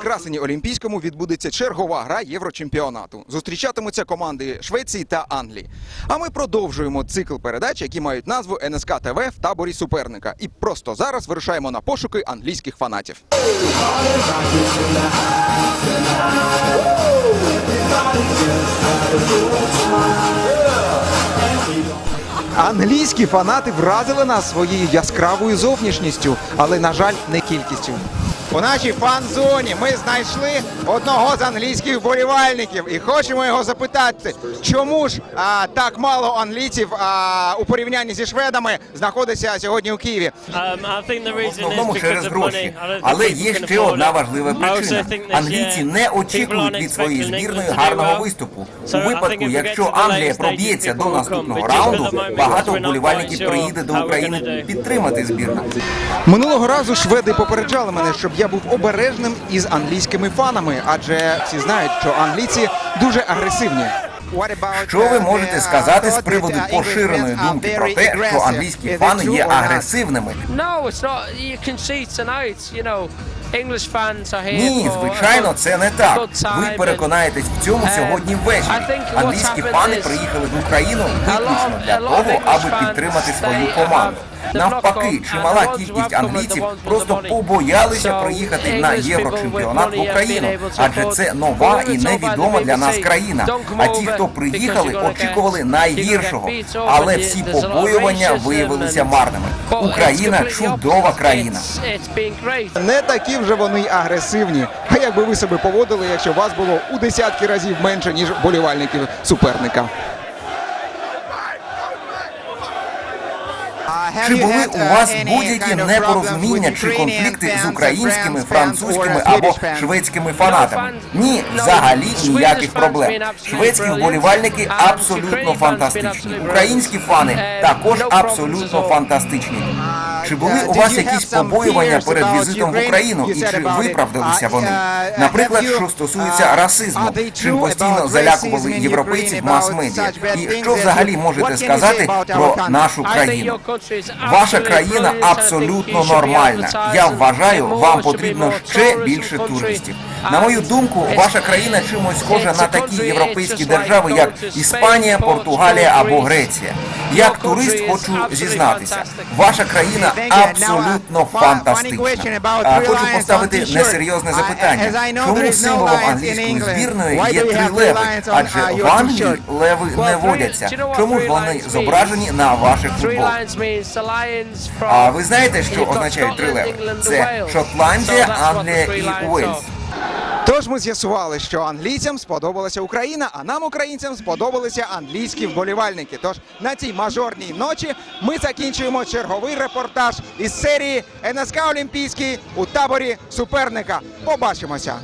Красені Олімпійському відбудеться чергова гра Єврочемпіонату. Зустрічатимуться команди Швеції та Англії. А ми продовжуємо цикл передач, які мають назву НСК ТВ в таборі суперника. І просто зараз вирушаємо на пошуки англійських фанатів. Англійські фанати вразили нас своєю яскравою зовнішністю, але, на жаль, не кількістю. У нашій фан-зоні ми знайшли одного з англійських вболівальників і хочемо його запитати, чому ж а, так мало англійців а, у порівнянні зі шведами знаходиться сьогодні у Києві. Um, В основному через гроші. Але є ще одна важлива причина. Англійці не очікують від своєї збірної гарного виступу. У випадку, якщо Англія проб'ється до наступного раунду, багато вболівальників приїде до України підтримати збірну. Минулого разу шведи попереджали мене, щоб я був обережним із англійськими фанами, адже всі знають, що англійці дуже агресивні. Що ви можете сказати з приводу поширеної думки про те, що англійські фани є агресивними? No, it's not. You can see tonight, you know, English fans are here Ні, звичайно, це не так. Ви переконаєтесь в цьому Е, сьогодні I ввечері. think Англійські фани приїхали в Україну виключно для того, аби підтримати свою команду. Навпаки, чимала кількість англійців просто побоялися приїхати на єврочемпіонат в Україну, адже це нова і невідома для нас країна. А ті, over хто приїхали, очікували найгіршого. Але всі побоювання виявилися марними. Україна чудова країна. Не такі вже вони агресивні. А як би ви себе поводили, якщо вас було у десятки разів менше, ніж болівальників суперника? Чи були у вас будь-які непорозуміння чи конфлікти з українськими, французькими або шведськими фанатами? Ні, взагалі ніяких проблем. Шведські вболівальники абсолютно фантастичні. Українські фани також абсолютно фантастичні. Чи були у вас якісь побоювання перед візитом в Україну і чи виправдалися вони? Наприклад, що стосується расизму, чим постійно залякували європейців мас-медіа? І що взагалі можете сказати про нашу країну? Ваша країна абсолютно нормальна. Я вважаю, вам потрібно ще більше туристів. На мою думку, ваша країна чимось схожа на такі європейські держави, як Іспанія, Португалія або Греція. Як турист хочу зізнатися, ваша країна абсолютно фантастична. А хочу поставити несерйозне запитання. Чому символом англійської збірної є три леви? Адже в Англії леви не водяться. Чому ж вони зображені на ваших футболках? А ви знаєте, що означають три леви? Це Шотландія, Англія і Уельс. Тож ми з'ясували, що англійцям сподобалася Україна, а нам, українцям, сподобалися англійські вболівальники. Тож на цій мажорній ночі ми закінчуємо черговий репортаж із серії НСК Олімпійський у таборі суперника. Побачимося.